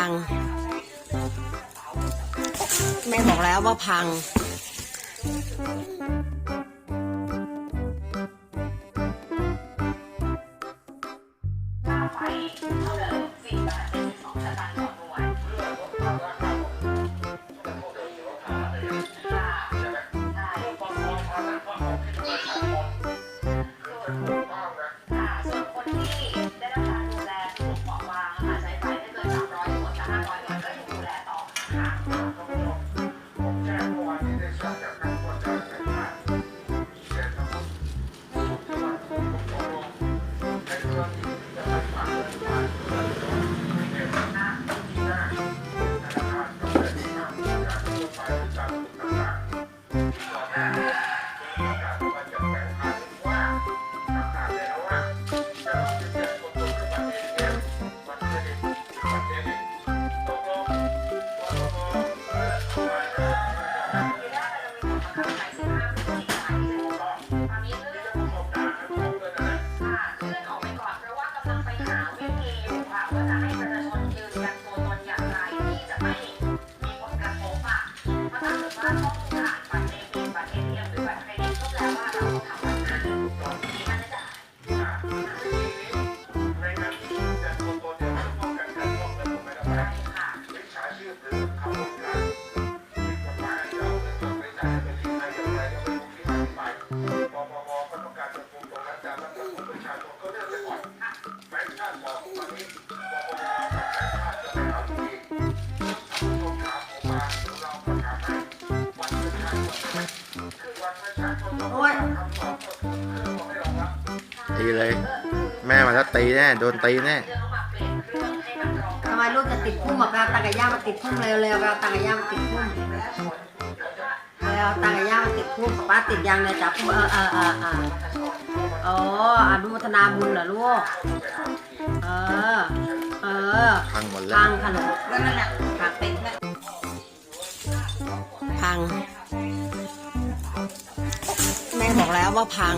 พัง แม่บอกแล้วว่าพัง 啊 โอ้ยตีเลย แม่มาแล้วตีแน่โดนตีแน่ทำไมลูกจะติดพุ่มแบบเราตากะย่ามาติดพุ่มเร็วๆเราตากะย่ามาติดพุ่มเราตากะย่ามาติดพุ่มป้าติดยังเลยจับพุ่มเออเออเออเอออ๋ออนุโมทนาบุญเหรอลูกเออเออพังหมดแล้วพังขนมก็นั่นแหละขาเป็นพัง แล้วว่าพัง